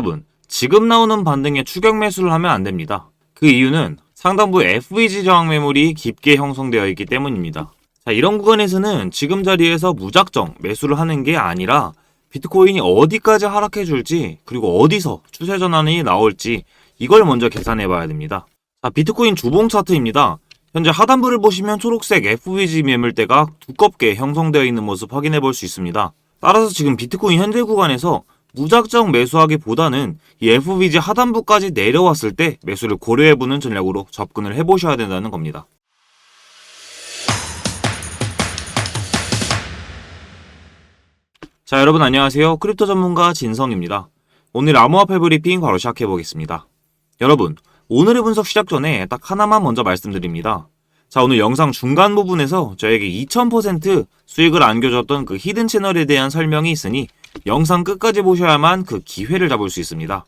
여러분, 지금 나오는 반등에 추격 매수를 하면 안 됩니다. 그 이유는 상단부 FVG 저항 매물이 깊게 형성되어 있기 때문입니다. 자, 이런 구간에서는 지금 자리에서 무작정 매수를 하는 게 아니라 비트코인이 어디까지 하락해 줄지 그리고 어디서 추세 전환이 나올지 이걸 먼저 계산해 봐야 됩니다. 자, 비트코인 주봉 차트입니다. 현재 하단부를 보시면 초록색 FVG 매물대가 두껍게 형성되어 있는 모습 확인해 볼 수 있습니다. 따라서 지금 비트코인 현재 구간에서 무작정 매수하기보다는 이 FVG 하단부까지 내려왔을 때 매수를 고려해보는 전략으로 접근을 해보셔야 된다는 겁니다. 자, 여러분 안녕하세요. 크립토 전문가 진성입니다. 오늘 암호화폐 브리핑 바로 시작해 보겠습니다. 여러분, 오늘의 분석 시작 전에 딱 하나만 먼저 말씀드립니다. 자, 오늘 영상 중간 부분에서 저에게 2000% 수익을 안겨줬던 그 히든 채널에 대한 설명이 있으니 영상 끝까지 보셔야만 그 기회를 잡을 수 있습니다.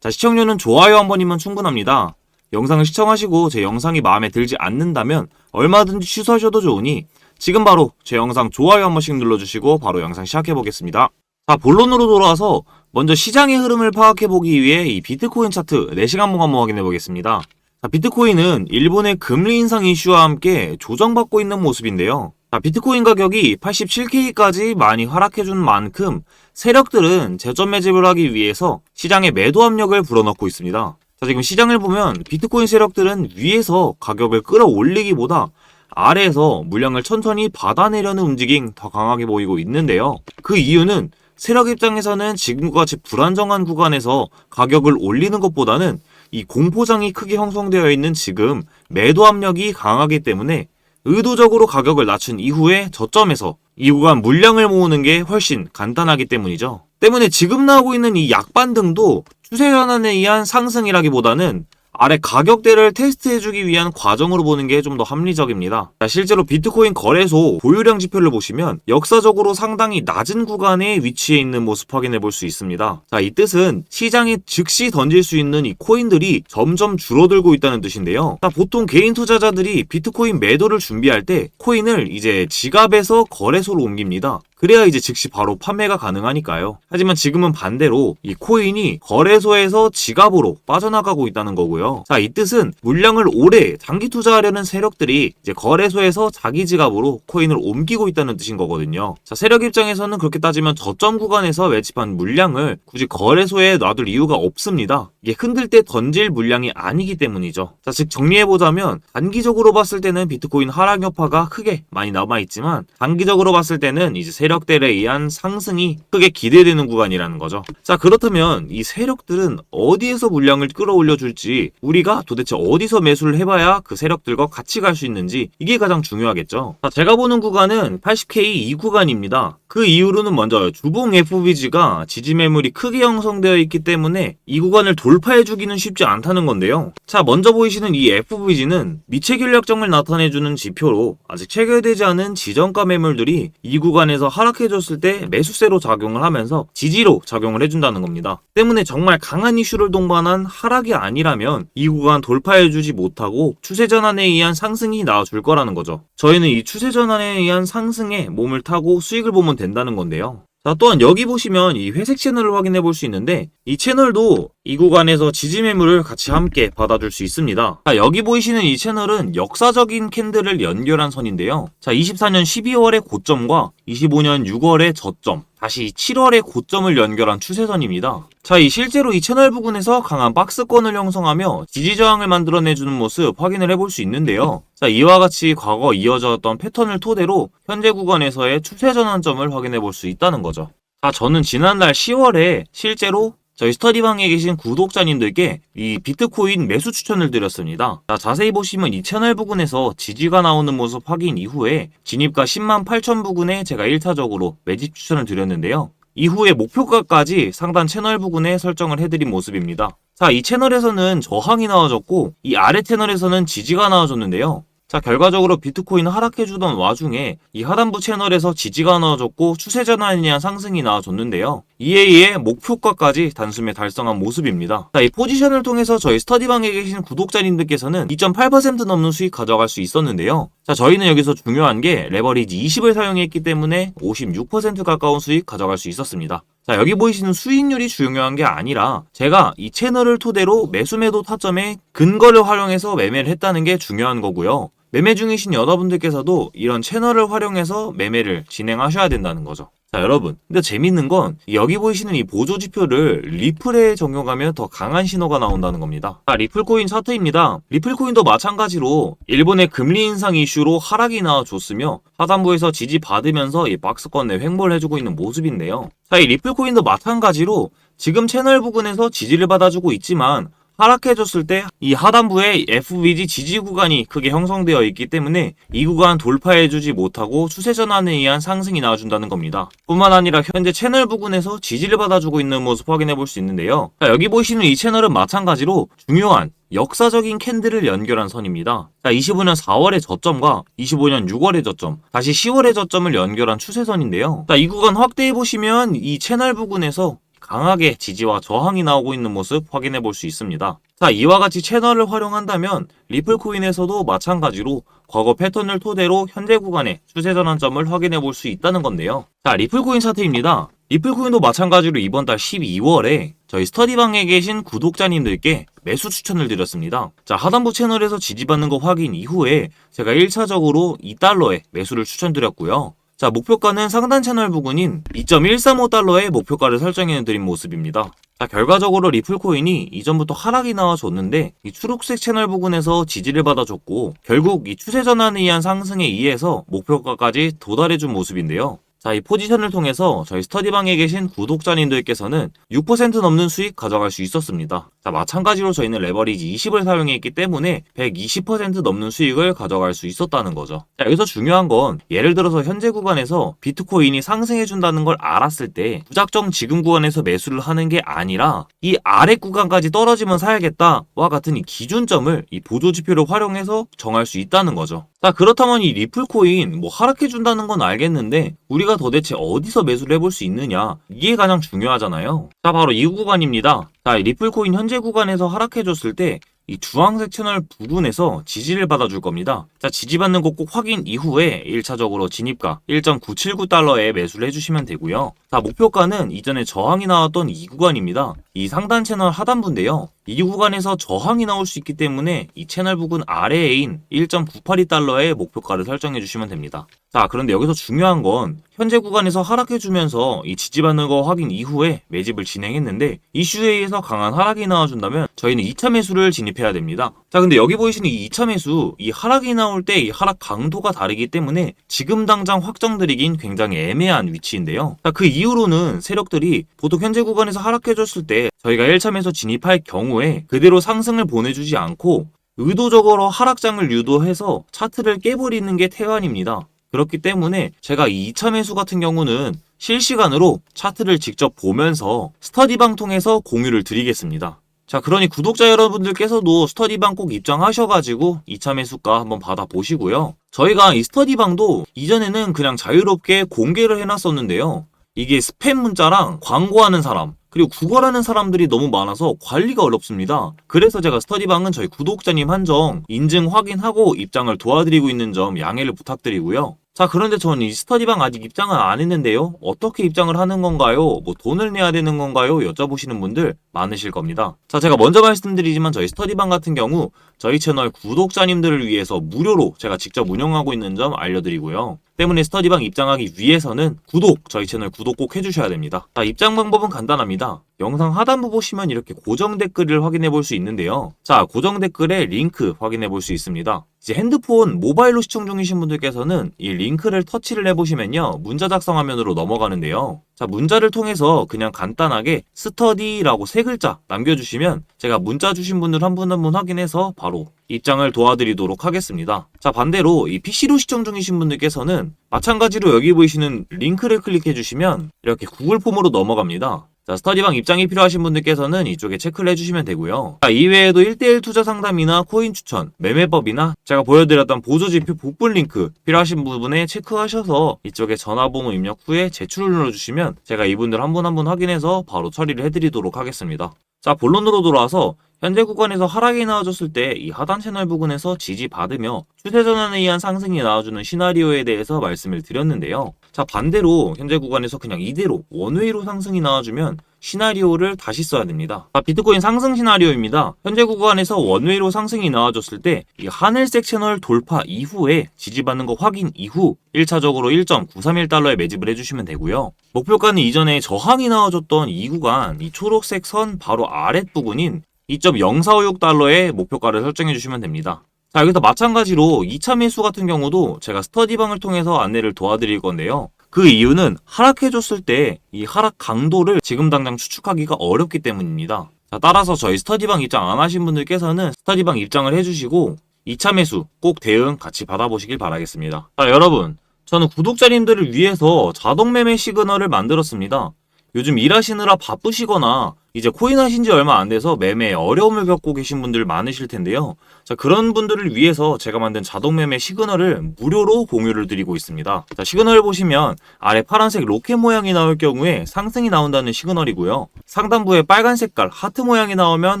자, 시청료는 좋아요 한 번이면 충분합니다. 영상을 시청하시고 제 영상이 마음에 들지 않는다면 얼마든지 취소하셔도 좋으니 지금 바로 제 영상 좋아요 한 번씩 눌러주시고 바로 영상 시작해 보겠습니다. 자, 본론으로 돌아와서 먼저 시장의 흐름을 파악해 보기 위해 이 비트코인 차트 4시간 봉 한번 확인해 보겠습니다. 자, 비트코인은 일본의 금리 인상 이슈와 함께 조정받고 있는 모습인데요. 자, 비트코인 가격이 87K까지 많이 하락해준 만큼 세력들은 재점 매집을 하기 위해서 시장에 매도 압력을 불어넣고 있습니다. 자, 지금 시장을 보면 비트코인 세력들은 위에서 가격을 끌어올리기보다 아래에서 물량을 천천히 받아내려는 움직임 더 강하게 보이고 있는데요. 그 이유는 세력 입장에서는 지금과 같이 불안정한 구간에서 가격을 올리는 것보다는 이 공포장이 크게 형성되어 있는 지금 매도 압력이 강하기 때문에 의도적으로 가격을 낮춘 이후에 저점에서 이 구간 물량을 모으는 게 훨씬 간단하기 때문이죠. 때문에 지금 나오고 있는 이 약반등도 추세 전환에 의한 상승이라기보다는 아래 가격대를 테스트해주기 위한 과정으로 보는 게 좀 더 합리적입니다. 자, 실제로 비트코인 거래소 보유량 지표를 보시면 역사적으로 상당히 낮은 구간에 위치해 있는 모습 확인해 볼 수 있습니다. 자, 이 뜻은 시장에 즉시 던질 수 있는 이 코인들이 점점 줄어들고 있다는 뜻인데요. 자, 보통 개인 투자자들이 비트코인 매도를 준비할 때 코인을 이제 지갑에서 거래소로 옮깁니다. 그래야 이제 즉시 바로 판매가 가능하니까요. 하지만 지금은 반대로 이 코인이 거래소에서 지갑으로 빠져나가고 있다는 거고요. 자, 이 뜻은 물량을 오래 장기 투자하려는 세력들이 이제 거래소에서 자기 지갑으로 코인을 옮기고 있다는 뜻인 거거든요. 자, 세력 입장에서는 그렇게 따지면 저점 구간에서 매집한 물량을 굳이 거래소에 놔둘 이유가 없습니다. 이게 흔들 때 던질 물량이 아니기 때문이죠. 자, 즉 정리해보자면 단기적으로 봤을 때는 비트코인 하락 여파가 크게 많이 남아있지만 단기적으로 봤을 때는 이제 세력 들에 의한 상승이 크게 기대되는 구간이라는 거죠. 자, 그렇다면 이 세력들은 어디에서 물량을 끌어올려 줄지 우리가 도대체 어디서 매수를 해봐야 그 세력들과 같이 갈 수 있는지 이게 가장 중요하겠죠. 자, 제가 보는 구간은 80K 이 구간입니다. 그 이후로는 먼저 주봉 FVG가 지지 매물이 크게 형성되어 있기 때문에 이 구간을 돌파해주기는 쉽지 않다는 건데요. 자, 먼저 보이시는 이 FVG는 미체 결력점을 나타내주는 지표로 아직 체결되지 않은 지정가 매물들이 이 구간에서 하 락해줬을 때 매수세로 작용을 하면서 지지로 작용을 해준다는 겁니다. 때문에 정말 강한 이슈를 동반한 하락이 아니라면 이 구간 돌파해주지 못하고 추세 전환에 의한 상승이 나와줄 거라는 거죠. 저희는 이 추세 전환에 의한 상승에 몸을 타고 수익을 보면 된다는 건데요. 자, 또한 여기 보시면 이 회색 채널을 확인해 볼 수 있는데 이 채널도 이 구간에서 지지 매물을 같이 함께 받아줄 수 있습니다. 자, 여기 보이시는 이 채널은 역사적인 캔들을 연결한 선인데요. 자, 24년 12월의 고점과 25년 6월의 저점, 다시 7월의 고점을 연결한 추세선입니다. 자, 이 실제로 이 채널 부근에서 강한 박스권을 형성하며 지지 저항을 만들어내주는 모습 확인을 해볼 수 있는데요. 자, 이와 같이 과거 이어졌던 패턴을 토대로 현재 구간에서의 추세 전환점을 확인해 볼 수 있다는 거죠. 자, 저는 지난달 10월에 실제로 저희 스터디방에 계신 구독자님들께 이 비트코인 매수 추천을 드렸습니다. 자, 자세히 보시면 이 채널 부근에서 지지가 나오는 모습 확인 이후에 진입가 10만 8천 부근에 제가 1차적으로 매집 추천을 드렸는데요. 이후에 목표가까지 상단 채널 부근에 설정을 해드린 모습입니다. 자, 이 채널에서는 저항이 나와줬고 이 아래 채널에서는 지지가 나와줬는데요. 자, 결과적으로 비트코인 하락해주던 와중에 이 하단부 채널에서 지지가 나와줬고 추세 전환에 의한 상승이 나와줬는데요. 이에 의해 목표가까지 단숨에 달성한 모습입니다. 자, 이 포지션을 통해서 저희 스터디방에 계신 구독자님들께서는 2.8% 넘는 수익 가져갈 수 있었는데요. 자, 저희는 여기서 중요한 게 레버리지 20을 사용했기 때문에 56% 가까운 수익 가져갈 수 있었습니다. 자, 자, 여기 보이시는 수익률이 중요한 게 아니라 제가 이 채널을 토대로 매수매도 타점에 근거를 활용해서 매매를 했다는 게 중요한 거고요. 매매 중이신 여러분들께서도 이런 채널을 활용해서 매매를 진행하셔야 된다는 거죠. 자, 여러분. 근데 재밌는 건 여기 보이시는 이 보조 지표를 리플에 적용하면 더 강한 신호가 나온다는 겁니다. 자, 리플코인 차트입니다. 리플코인도 마찬가지로 일본의 금리 인상 이슈로 하락이 나와줬으며 하단부에서 지지 받으면서 이 박스권 내 횡보를 해주고 있는 모습인데요. 자, 이 리플코인도 마찬가지로 지금 채널 부근에서 지지를 받아주고 있지만 하락해줬을 때 이 하단부에 FVG 지지 구간이 크게 형성되어 있기 때문에 이 구간 돌파해주지 못하고 추세 전환에 의한 상승이 나와준다는 겁니다. 뿐만 아니라 현재 채널 부근에서 지지를 받아주고 있는 모습 확인해 볼 수 있는데요. 자, 여기 보시는 이 채널은 마찬가지로 중요한 역사적인 캔들을 연결한 선입니다. 자, 25년 4월의 저점과 25년 6월의 저점, 다시 10월의 저점을 연결한 추세선인데요. 자, 이 구간 확대해 보시면 이 채널 부근에서 강하게 지지와 저항이 나오고 있는 모습 확인해 볼 수 있습니다. 자, 이와 같이 채널을 활용한다면 리플코인에서도 마찬가지로 과거 패턴을 토대로 현재 구간의 추세 전환점을 확인해 볼 수 있다는 건데요. 자, 리플코인 차트입니다. 리플코인도 마찬가지로 이번 달 12월에 저희 스터디방에 계신 구독자님들께 매수 추천을 드렸습니다. 자, 하단부 채널에서 지지받는 거 확인 이후에 제가 1차적으로 2달러에 매수를 추천드렸고요. 자, 목표가는 상단 채널 부근인 2.135달러의 목표가를 설정해 드린 모습입니다. 자, 결과적으로 리플 코인이 이전부터 하락이 나와줬는데 이 초록색 채널 부근에서 지지를 받아줬고 결국 이 추세 전환에 의한 상승에 의해서 목표가까지 도달해준 모습인데요. 자, 이 포지션을 통해서 저희 스터디방에 계신 구독자님들께서는 6% 넘는 수익 가져갈 수 있었습니다. 자, 마찬가지로 저희는 레버리지 20을 사용했기 때문에 120% 넘는 수익을 가져갈 수 있었다는 거죠. 자, 여기서 중요한 건 예를 들어서 현재 구간에서 비트코인이 상승해준다는 걸 알았을 때 무작정 지금 구간에서 매수를 하는 게 아니라 이 아래 구간까지 떨어지면 사야겠다와 같은 이 기준점을 이 보조 지표를 활용해서 정할 수 있다는 거죠. 자, 그렇다면 이 리플코인 뭐 하락해준다는 건 알겠는데 우리가 도대체 어디서 매수를 해볼 수 있느냐 이게 가장 중요하잖아요. 자, 바로 이 구간입니다. 자, 이 리플코인 현재 구간에서 하락해줬을 때 이 주황색 채널 부분에서 지지를 받아줄 겁니다. 자, 지지받는 거꼭 확인 이후에 1차적으로 진입가 1.979달러에 매수를 해주시면 되고요. 자, 목표가는 이전에 저항이 나왔던 이 구간입니다. 이 상단 채널 하단부인데요. 이 구간에서 저항이 나올 수 있기 때문에 이 채널 부근 아래에인 1.982달러의 목표가를 설정해 주시면 됩니다. 자, 그런데 여기서 중요한 건 현재 구간에서 하락해주면서 이 지지받는 거 확인 이후에 매집을 진행했는데 이슈에 의해서 강한 하락이 나와준다면 저희는 2차 매수를 진입해야 됩니다. 자, 근데 여기 보이시는 이 2차 매수, 이 하락이 나올 때 이 하락 강도가 다르기 때문에 지금 당장 확정드리긴 굉장히 애매한 위치인데요. 자, 그 이후로는 세력들이 보통 현재 구간에서 하락해줬을 때 저희가 1차 매수 진입할 경우에 그대로 상승을 보내주지 않고 의도적으로 하락장을 유도해서 차트를 깨버리는 게 태환입니다. 그렇기 때문에 제가 이 2차 매수 같은 경우는 실시간으로 차트를 직접 보면서 스터디방 통해서 공유를 드리겠습니다. 자, 그러니 구독자 여러분들께서도 스터디방 꼭 입장하셔가지고 2차 매수가 한번 받아보시고요. 저희가 이 스터디방도 이전에는 그냥 자유롭게 공개를 해놨었는데요. 이게 스팸 문자랑 광고하는 사람, 그리고 구걸하는 사람들이 너무 많아서 관리가 어렵습니다. 그래서 제가 스터디방은 저희 구독자님 한정 인증 확인하고 입장을 도와드리고 있는 점 양해를 부탁드리고요. 자, 그런데 저는 이 스터디방 아직 입장을 안 했는데요. 어떻게 입장을 하는 건가요? 뭐 돈을 내야 되는 건가요? 여쭤보시는 분들 많으실 겁니다. 자, 제가 먼저 말씀드리지만 저희 스터디방 같은 경우 저희 채널 구독자님들을 위해서 무료로 제가 직접 운영하고 있는 점 알려드리고요. 때문에 스터디방 입장하기 위해서는 구독, 저희 채널 구독 꼭 해주셔야 됩니다. 자, 입장 방법은 간단합니다. 영상 하단부 보시면 이렇게 고정 댓글을 확인해 볼 수 있는데요. 자, 고정 댓글에 링크 확인해 볼 수 있습니다. 이제 핸드폰, 모바일로 시청 중이신 분들께서는 이 링크를 터치를 해보시면요. 문자 작성 화면으로 넘어가는데요. 자, 문자를 통해서 그냥 간단하게 스터디라고 세 글자 남겨주시면 제가 문자 주신 분들 한 분 한 분 확인해서 바로 입장을 도와드리도록 하겠습니다. 자, 반대로 이 PC로 시청 중이신 분들께서는 마찬가지로 여기 보이시는 링크를 클릭해 주시면 이렇게 구글 폼으로 넘어갑니다. 자, 스터디방 입장이 필요하신 분들께서는 이쪽에 체크를 해주시면 되고요. 자, 이외에도 1대1 투자 상담이나 코인 추천, 매매법이나 제가 보여드렸던 보조지표 복분 링크 필요하신 부분에 체크하셔서 이쪽에 전화번호 입력 후에 제출을 눌러주시면 제가 이분들 한 분 한 분 확인해서 바로 처리를 해드리도록 하겠습니다. 자, 본론으로 돌아와서 현재 구간에서 하락이 나와줬을 때 이 하단 채널 부근에서 지지받으며 추세 전환에 의한 상승이 나와주는 시나리오에 대해서 말씀을 드렸는데요. 자, 반대로 현재 구간에서 그냥 이대로 원웨이로 상승이 나와주면 시나리오를 다시 써야 됩니다. 자, 비트코인 상승 시나리오입니다. 현재 구간에서 원웨이로 상승이 나와줬을 때 이 하늘색 채널 돌파 이후에 지지받는 거 확인 이후 1차적으로 1.931달러에 매집을 해주시면 되고요. 목표가는 이전에 저항이 나와줬던 이 구간, 이 초록색 선 바로 아랫 부분인 2.0456달러에 목표가를 설정해 주시면 됩니다. 자, 여기서 마찬가지로 2차 매수 같은 경우도 제가 스터디방을 통해서 안내를 도와드릴 건데요. 그 이유는 하락해줬을 때 이 하락 강도를 지금 당장 추측하기가 어렵기 때문입니다. 자, 따라서 저희 스터디방 입장 안 하신 분들께서는 스터디방 입장을 해주시고 2차 매수 꼭 대응 같이 받아보시길 바라겠습니다. 자, 여러분. 저는 구독자님들을 위해서 자동 매매 시그널을 만들었습니다. 요즘 일하시느라 바쁘시거나 이제 코인 하신 지 얼마 안 돼서 매매에 어려움을 겪고 계신 분들 많으실 텐데요. 자, 그런 분들을 위해서 제가 만든 자동 매매 시그널을 무료로 공유를 드리고 있습니다. 자, 시그널을 보시면 아래 파란색 로켓 모양이 나올 경우에 상승이 나온다는 시그널이고요. 상단부에 빨간 색깔 하트 모양이 나오면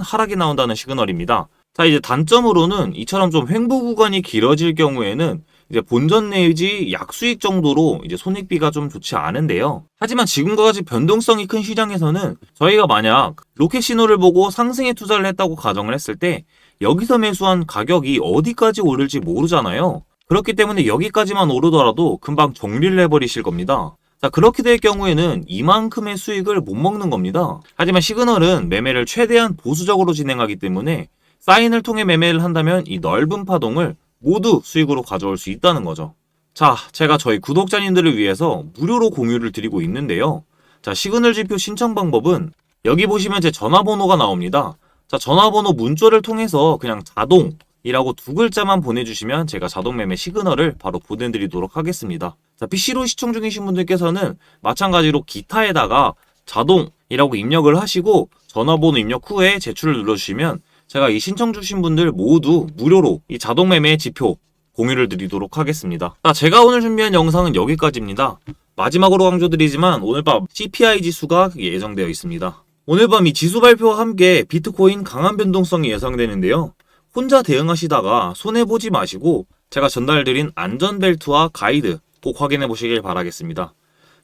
하락이 나온다는 시그널입니다. 자, 이제 단점으로는 이처럼 좀 횡보 구간이 길어질 경우에는 이제 본전 내지 약수익 정도로 이제 손익비가 좀 좋지 않은데요. 하지만 지금과 같이 변동성이 큰 시장에서는 저희가 만약 로켓 신호를 보고 상승에 투자를 했다고 가정을 했을 때 여기서 매수한 가격이 어디까지 오를지 모르잖아요. 그렇기 때문에 여기까지만 오르더라도 금방 정리를 해버리실 겁니다. 자, 그렇게 될 경우에는 이만큼의 수익을 못 먹는 겁니다. 하지만 시그널은 매매를 최대한 보수적으로 진행하기 때문에 사인을 통해 매매를 한다면 이 넓은 파동을 모두 수익으로 가져올 수 있다는 거죠. 자, 제가 저희 구독자님들을 위해서 무료로 공유를 드리고 있는데요. 자, 시그널 지표 신청 방법은 여기 보시면 제 전화번호가 나옵니다. 자, 전화번호 문자를 통해서 그냥 자동 이라고 두 글자만 보내주시면 제가 자동 매매 시그널을 바로 보내드리도록 하겠습니다. 자, PC로 시청 중이신 분들께서는 마찬가지로 기타에다가 자동이라고 입력을 하시고 전화번호 입력 후에 제출을 눌러주시면 제가 이 신청 주신 분들 모두 무료로 이 자동 매매 지표 공유를 드리도록 하겠습니다. 자, 제가 오늘 준비한 영상은 여기까지입니다. 마지막으로 강조드리지만 오늘 밤 CPI 지수가 예정되어 있습니다. 오늘 밤 이 지수 발표와 함께 비트코인 강한 변동성이 예상되는데요. 혼자 대응하시다가 손해보지 마시고 제가 전달드린 안전벨트와 가이드 꼭 확인해 보시길 바라겠습니다.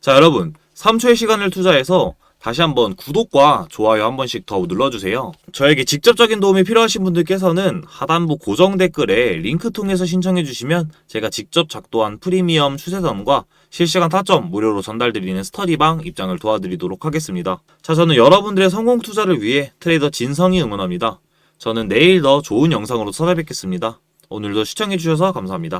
자, 여러분. 3초의 시간을 투자해서 다시 한번 구독과 좋아요 한 번씩 더 눌러주세요. 저에게 직접적인 도움이 필요하신 분들께서는 하단부 고정 댓글에 링크 통해서 신청해 주시면 제가 직접 작도한 프리미엄 추세선과 실시간 타점 무료로 전달드리는 스터디방 입장을 도와드리도록 하겠습니다. 자, 저는 여러분들의 성공 투자를 위해 트레이더 진성이 응원합니다. 저는 내일 더 좋은 영상으로 찾아뵙겠습니다. 오늘도 시청해주셔서 감사합니다.